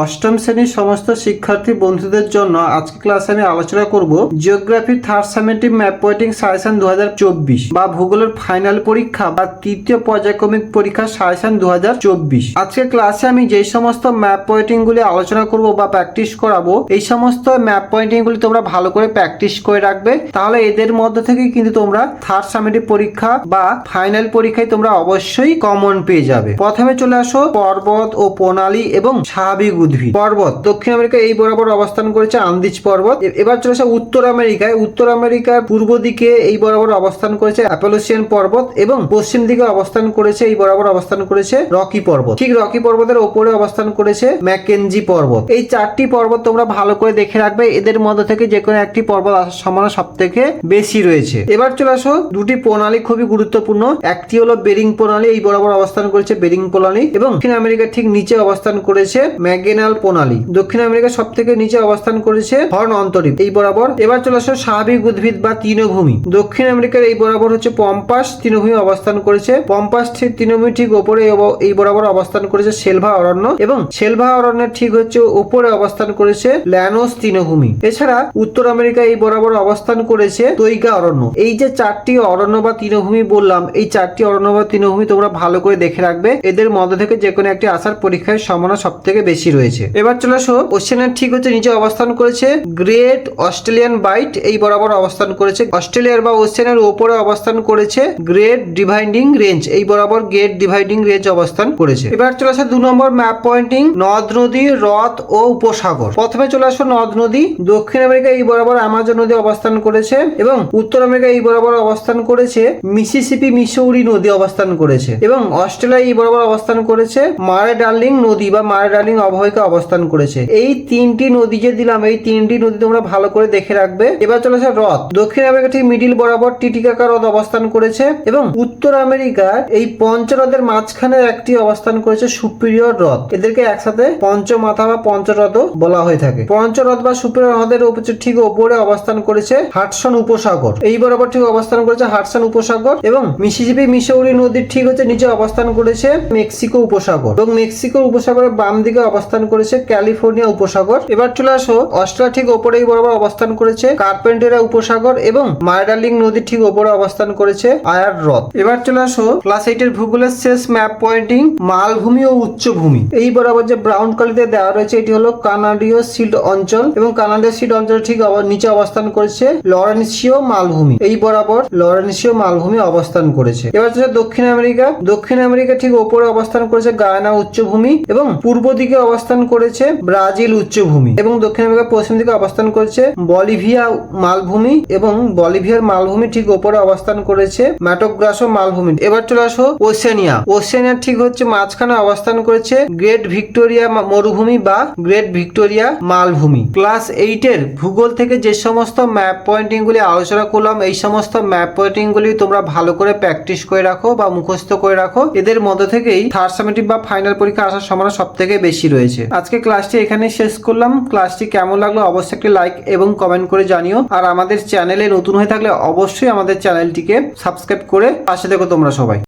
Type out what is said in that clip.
অষ্টম শ্রেণির সমস্ত শিক্ষার্থী বন্ধুদের জন্য আজকে ক্লাসে আমি আলোচনা করব geography third summative map pointing suggestion দু বা ভূগোলের ফাইনাল পরীক্ষা বা তৃতীয় পর্যায়ক্রমিক পরীক্ষা সাজেশন দু আজকে ক্লাসে আমি যেই সমস্ত ম্যাপ পয়েন্টিং গুলি আলোচনা করব বা প্র্যাকটিস করাবো, এই সমস্ত ম্যাপ পয়েন্টিং গুলি তোমরা ভালো করে প্র্যাকটিস করে রাখবে। তাহলে এদের মধ্যে থেকে কিন্তু তোমরা থার্ড সামেটিভ পরীক্ষা বা ফাইনাল পরীক্ষায় তোমরা অবশ্যই কমন পেয়ে যাবে। প্রথমে চলে আসো পর্বত ও প্রণালী এবং স্বাভাবিক উদ্ভিদ পর্বত। দক্ষিণ আমেরিকা এই বরাবর অবস্থান করেছে আন্দিজ পর্বত। এবার চলে আসে উত্তর আমেরিকায়। উত্তর আমেরিকার পূর্ব দিকে এই বরাবর অবস্থান করেছে অ্যাপোলোসিয়ান পর্বত এবং পশ্চিম দিকে অবস্থান করেছে, এই বরাবর অবস্থান করেছে রকি পর্বত। ঠিক রকি পর্বতের ওপরে অবস্থান করেছে ম্যাকেনজি পর্বত। এই চারটি পর্বত তোমরা ভালো করে দেখে রাখবে। এদের মধ্যে থেকে যে কোনো একটি পর্বত আসার সম্ভাবনা সব থেকে বেশি রয়েছে। এবার চলে আসো, দুটি প্রণালী খুবই গুরুত্বপূর্ণ। একটি হলো বেরিং প্রণালী, এই বরাবর অবস্থান করেছে বেরিং প্রণালী এবং দক্ষিণ আমেরিকার ঠিক নিচে অবস্থান করেছে ম্যাগেনাল প্রণালী। দক্ষিণ আমেরিকার সব থেকে নিচে অবস্থান করেছে হর্ন অন্তরীপ। এই বরাবর এবার চলে আসো স্বাভাবিক উদ্ভিদ বা তৃণভূমি। দক্ষিণ আমেরিকার এই বরাবর হচ্ছে পম্পাস, তৃণভূমি অবস্থান করেছে। পম্পাস তৃণভূমি ঠিক ওপরে এই বরাবর অবস্থান করেছে সেলভা অরণ্য এবং সেলভা অরণ্যের ঠিক হচ্ছে উপরে অবস্থান করেছে ল্যানোস তৃণভূমি। এছাড়া উত্তর আমেরিকা এই বরাবর অবস্থান করেছে তৈগা অরণ্য। এই যে চারটি অরণ্য বা তৃণভূমি বললাম, এই চারটি অরণ্য বা তৃণভূমি তোমরা ভালো করে দেখে রাখবে। এদের মধ্যে থেকে যে কোনো একটি আসার পরীক্ষায় সম্ভাবনা সব থেকে বেশি রয়েছে। এবার চলে আসো। ওশেনের ঠিক হচ্ছে নিচে অবস্থান করেছে গ্রেট অস্ট্রেলিয়ান বাইট এই বরাবর অবস্থান করেছে। অস্ট্রেলিয়ার বা ওশেনের উপরে অবস্থান করেছে গ্রেট ডিভাইডিং রেঞ্জ এই বরাবর গ্রেট ডিভাইডিং রেঞ্জ অবস্থান করেছে। এবার চলে আসে দু নম্বর ম্যাপ পয়েন্টিং নদ নদী হ্রদ ও উপসাগর। প্রথমে চলে আসো নদ নদী দক্ষিণ আমেরিকা এই বরাবর আমাজন নদী অবস্থান করেছে এবং উত্তর আমেরিকা এই বরাবর অবস্থান করেছে মিসিসিপি মিসৌরি নদী অবস্থান করেছে এবং অস্ট্রেলিয়া এই বরাবর অবস্থান করেছে মারে ডার্লিং নদী বা মারে ডার্লিং অববাহিকা অবস্থান করেছে। এই তিনটি নদী যে দিলাম, এই তিনটি নদী তোমরা ভালো করে দেখে রাখবে। এবার চলে আসে হ্রদ। দক্ষিণ আমেরিকা ঠিক মিডিল বরাবর টিটিকাকা হ্রদ অবস্থান করেছে এবং উত্তর আমেরিকার এই পঞ্চহ্রদের মাঝখানে একটি অবস্থান করেছে সুপিরিয়র হ্রদ। এদেরকে একসাথে পঞ্চমাথা বা পঞ্চহ্রদ বলা হয়ে থাকে। পঞ্চহ্রদ বা সুপিরিয়র হ্রদের ঠিক ওপরে অবস্থান করেছে হাটসন উপসাগর। এই বরাবর ঠিক অবস্থান করেছে হাটসন উপসাগর এবং মিসিসিপি মিসৌরি নদীর ঠিক হচ্ছে নিচে অবস্থান করেছে মেক্সিকো উপসাগর। এবং মেক্সিকো উপসাগরের বাম দিকে অবস্থান করেছে ক্যালিফোর্নিয়া উপসাগর। এবার চলে আসো অস্ট্রেলিয়া ঠিক ওপরেই বরাবর অবস্থান করেছে কার্পেন্টেরা উপসাগর এবং মায়াডার্লিং নদীর ঠিক ওপরে অবস্থান করেছে আয়ার হ্রদ। এবার চলে আসো ক্লাস এইটের ভূগোলের শেষ ম্যাপ পয়েন্টিং মালভূমি ও উচ্চভূমি। এই বরাবর যে ব্রাউন কালিতে দেওয়া রয়েছে, এটি হলো কানাডীয় সিল্ড অঞ্চল এবং কানাডীয় সিল্ড অঞ্চল ঠিক নিচে অবস্থান করেছে লরেন্সিও মালভূমি। এই বরাবর লরেন্সিও মালভূমি অবস্থান করেছে। এবার হচ্ছে দক্ষিণ আমেরিকা। দক্ষিণ আমেরিকা ঠিক ওপরে অবস্থান করেছে গায়ানা উচ্চভূমি এবং পূর্ব দিকে অবস্থান করেছে ব্রাজিল উচ্চভূমি এবং দক্ষিণ আমেরিকা পশ্চিম দিকে অবস্থান করেছে বলিভিয়া মালভূমি এবং বলিভিয়ার মালভূমি ঠিক ওপরে অবস্থান করেছে ম্যাটোগ্রাসো মালভূমি। এবার চলে আসো ওশেনিয়া ওশেনিয়া ঠিক হচ্ছে মাঝখানে অবস্থান করেছে গ্রেট ভিক্টোরিয়া মরুভূমি বা গ্রেট ভিক্টোরিয়া মালভূমি। ক্লাস এইটের ভূগোল থেকে যে সমস্ত ম্যাপ পয়েন্টিং গুলি আলোচনা করলাম, এই সমস্ত ম্যাপ পয়েন্টিং গুলি তোমরা ভালো করে প্র্যাকটিস করে রাখো বা মুখস্থ করে রাখো। এদের মধ্যে থেকেই থার্ড সামেটিভ বা ফাইনাল পরীক্ষা আসার সম্ভাবনা সব থেকে বেশি রয়েছে। আজকে ক্লাসটি এখানে শেষ করলাম। ক্লাসটি কেমন লাগল অবশ্যই একটি লাইক এবং কমেন্ট করে জানিও। আর আমাদের চ্যানেলে নতুন হয়ে থাকলে অবশ্যই আমাদের চ্যানেলটিকে সাবস্ক্রাইব করে পাশে দেখো তোমরা সবাই।